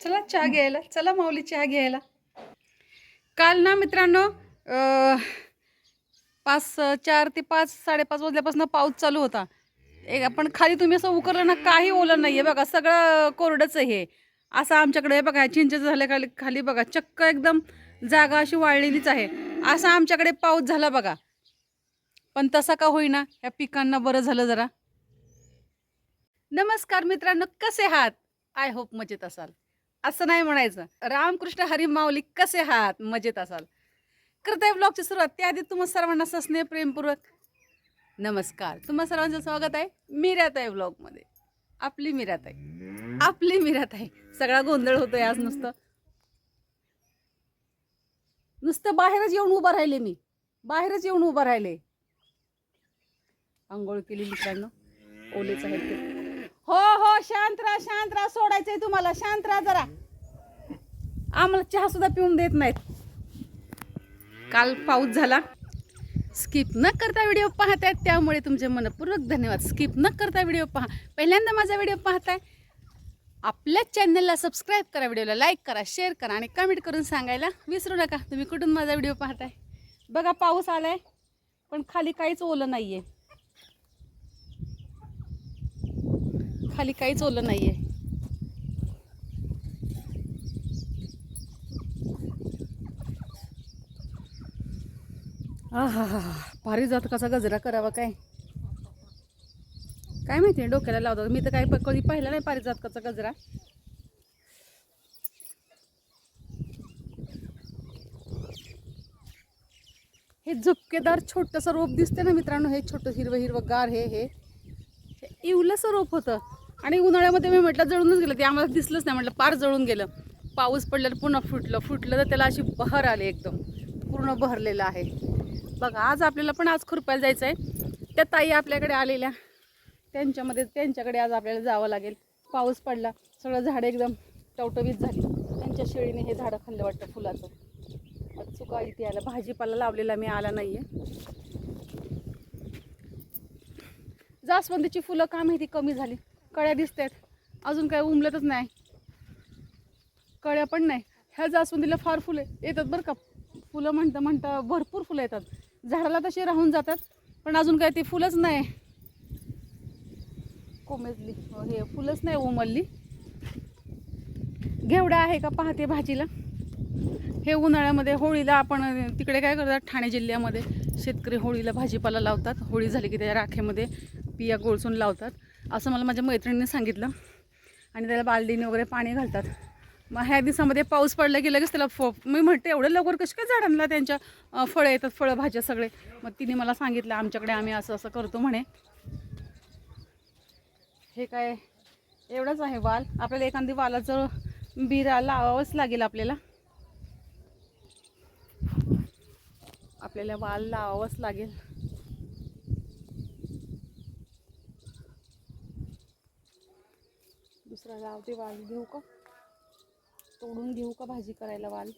चला चहा घ्यायला चला माऊली चहा घ्यायला. काल ना मित्रांनो पाच चार ते पाच साडेपाच वाजल्यापासून पाऊस चालू होता. एक आपण खाली तुम्ही असं उकरलं ना काही ओलं नाही आहे बघा सगळं कोरडंच आहे हे. असं आमच्याकडे बघा चिंचेचं झालं खाली खाली बघा चक्क एकदम जागा अशी वाळलेलीच आहे. असा आमच्याकडे पाऊस झाला बघा. पण तसा का होईना या पिकांना बरं झालं जरा. नमस्कार मित्रांनो कसे आहात? आय होप मजेत असाल. असं नाही म्हणायचं. रामकृष्ण हरी माऊली कसे आहात मजेत असाल. करताय ब्लॉगची सुरुवात त्याआधी तुम्हा सर्वांना सस्ने प्रेमपूर्वक नमस्कार. तुम्हा सर्वांचं स्वागत आहे मिराताई आहे ब्लॉगमध्ये. आपली मिराताई. आहे आपली मिराताई. आहे सगळा गोंधळ होतोय आज नुसतं. नुसतं बाहेरच येऊन उभं राहिले मी. बाहेरच येऊन उभं राहिले. आंघोळ केली मित्रांनो. ओलेच आहेत हो हो शांत राहा शांत राहा. सोडायचंय तुम्हाला. शांत राहा जरा. आम्हाला चहा सुद्धा पिऊन देत नाहीत. काल पाऊस झाला. स्किप न करता व्हिडिओ पाहतायत त्यामुळे तुमचे मनपूर्वक धन्यवाद. स्किप न करता व्हिडिओ पहा. पहिल्यांदा माझा व्हिडिओ पाहताय आपल्या चॅनलला सबस्क्राईब करा व्हिडिओला लाईक करा शेअर करा आणि कमेंट करून सांगायला विसरू नका. तुम्ही कुठून माझा व्हिडिओ पाहताय? बघा पाऊस आलाय पण खाली काहीच ओलं नाहीये. खाली काहीच ओलं नाहीये. आहे पारिजातकाचा गजरा करावा काय? काय माहिती डोक्याला लावतात. मी तर काही प- कधी पाहिला नाही पारिजातकाचा गजरा. हे झुपकेदार छोटंसं रोप दिसते ना मित्रांनो हे छोटं हिरवं हिरवं गार हे हे. हे इवलंसं रोप होतं. आणि उन्हाळ्यामध्ये मी म्हटलं जळूनच गेलं ते आम्हाला दिसलंच नाही. म्हटलं पार जळून गेलं. पाऊस पडल्यावर पुन्हा फुटलं. फुटलं तर त्याला अशी बहर आली एकदम. पूर्ण बहरलेलं आहे. बघा आज आपल्याला पण आज खुरपायला जायचं आहे त्या ताई आपल्याकडे आलेल्या. त्यांच्यामध्ये त्यांच्याकडे आज आपल्याला जावं लागेल. पाऊस पडला सगळं झाडं एकदम टवटवीत झाली. त्यांच्या शेळीने हे झाडं खाल्लं वाटतं फुलाचं. आज चुका इथे आला भाजीपाला लावलेला मी आला नाही आहे जास्वंदीची फुलं का माहिती कमी झाली. कळ्या दिसत आहेत अजून काय उमलतच नाही. कळ्या पण नाही. ह्या जास्वंदीला फार फुलं येतात बरं का. फुलं म्हणता म्हणता भरपूर फुलं येतात. झाडाला तसे राहून जातात पण अजून काय ती फुलंच नाही. कोमेजली. हो, हे फुलंच नाही उमलली. घेवडा आहे का पाहते भाजीला. हे उन्हाळ्यामध्ये होळीला आपण तिकडे काय करतात ठाणे जिल्ह्यामध्ये शेतकरी होळीला भाजीपाला लावतात. होळी झाली की त्या राखेमध्ये पिया गोळसून लावतात. असं मला माझ्या मैत्रिणीने सांगितलं. आणि त्याला बालडीने वगैरे पाणी घालतात. मग ह्या दिवसामध्ये पाऊस पडला की लगेच त्याला फ मी म्हणते एवढं लवकर कशी काय झाडांना त्यांच्या फळं येतात फळं भाज्या सगळे? मग तिने मला सांगितलं आमच्याकडे आम्ही असं असं करतो म्हणे. हे काय एवढंच आहे वाल? आपल्याला एखादी वालाचं बिरा लावावंच लागेल आपल्याला. आपल्याला वाल लावावंच लागेल. दुसरा लावते वाल घेऊ का? तोडून घेऊ का भाजी करायला वाल?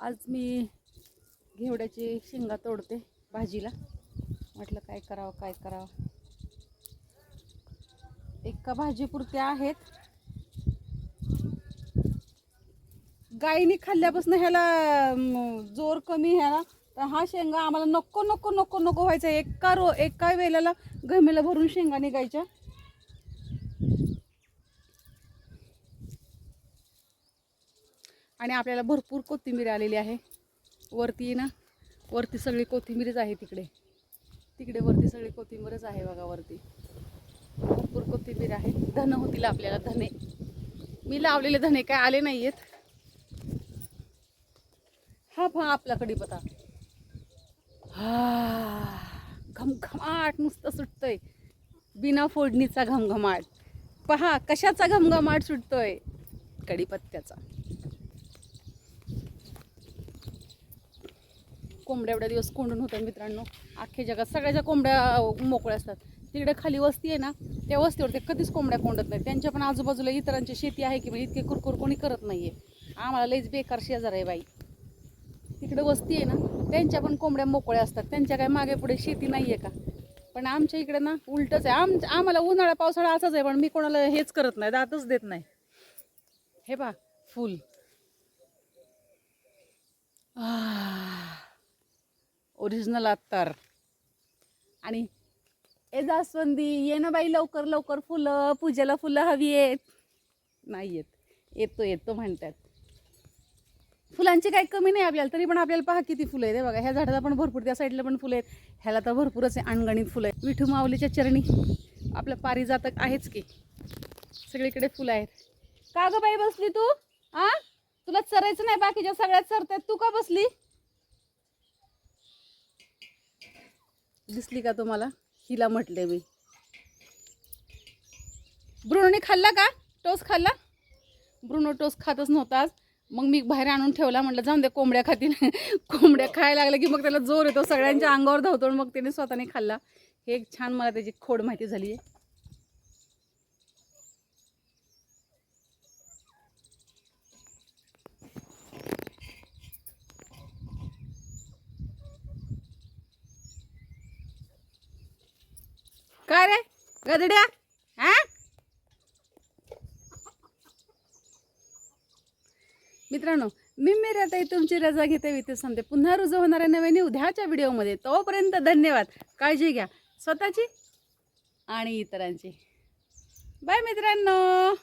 आज मी घेवड्याची शेंगा तोडते भाजीला. म्हटलं काय करावं काय करावं? एका भाजीपुरत्या आहेत. गाईने खाल्ल्यापासून ह्याला जोर कमी ह्याला तर हा शेंगा आम्हाला नको नको नको नको व्हायचा. एका रो एका वेळेला गमेला भरून शेंगा निघायच्या. आणि आपल्याला भरपूर कोथिंबीर आलेली आहे. वरती ना वरती सगळी कोथिंबीरच आहे तिकडे. तिकडे वरती सगळी कोथिंबीरच आहे बघा वरती. भरपूर कोथिंबीर आहे. धन होतील आपल्याला धने. मी लावलेले धने काय आले नाही आहेत हा भा आपला कडीपत्ता हा घमघमाट नुसतं सुटतंय. बिना फोडणीचा घमघमाट. पहा कशाचा घमघमाट सुटतोय? कडीपत्त्याचा कोंबड्या एवढ्या दिवस कोंडून होत्या मित्रांनो. अख्ख्या जगात सगळ्याच्या कोंबड्या मोकळ्या असतात तिकडे खाली वस्ती आहे ना त्या वस्तीवर ते कधीच कोंबड्या कोंडत नाही त्यांच्या पण आजूबाजूला इतरांची शेती आहे की म्हणजे इतके कुरकुर कोणी करत नाही आहे आम्हाला लईच बेकार शेजार आहे बाई. तिकडे वस्ती आहे ना त्यांच्या पण कोंबड्या मोकळ्या असतात. त्यांच्या काय मागे पुढे शेती नाही आहे का? पण आमच्या इकडे ना उलटच आहे. आम आम्हाला उन्हाळा पावसाळा असाच आहे पण मी कोणाला हेच करत नाही दातच देत नाही. हे पा फुल. ओरिजिनल अत्तर. आणि ए जास्वंदी ये ना बाई लवकर लवकर फुलं पूजेला फुलं हवी आहेत. नाही येत. येतो येतो म्हणतात. फुलांची काही कमी नाही आपल्याला तरी पण आपल्याला पहा किती फुलं आहेत. बघा ह्या झाडाला पण भरपूर त्या साईडला पण फुलं आहेत. ह्याला तर भरपूरच आहे अणगणित फुलं आहेत. विठू माऊलीच्या चरणी आपलं पारिजातक आहेच की. सगळीकडे फुलं आहेत. का गं बाई बसली तू? आ? तुला चरायचं नाही बाकीच्या सगळ्यात चरतात तू का बसली? दिसली का तुम्हाला? हिला म्हटले मी. ब्रुनोने खाल्ला का? टोस खाल्ला? ब्रुनो टोस खातच नव्हता आज. मग मी बाहेर आणून ठेवला म्हटलं जाऊन दे कोंबड्या खातील कोंबड्या खायला लागल्या की मग त्याला जोर येतो. सगळ्यांच्या अंगावर धावतो आणि मग त्याने स्वतःने खाल्ला. हे एक छान मला त्याची खोड माहिती झाली आहे काय रे? गदड्या? हा? मित्रांनो मी मी ताई तुमची रजा घेते विथे सांगते पुन्हा रुजू होणाऱ्या नव्याने उद्याच्या व्हिडिओमध्ये. तोपर्यंत धन्यवाद. काळजी घ्या. स्वतःची आणि इतरांची. बाय मित्रांनो.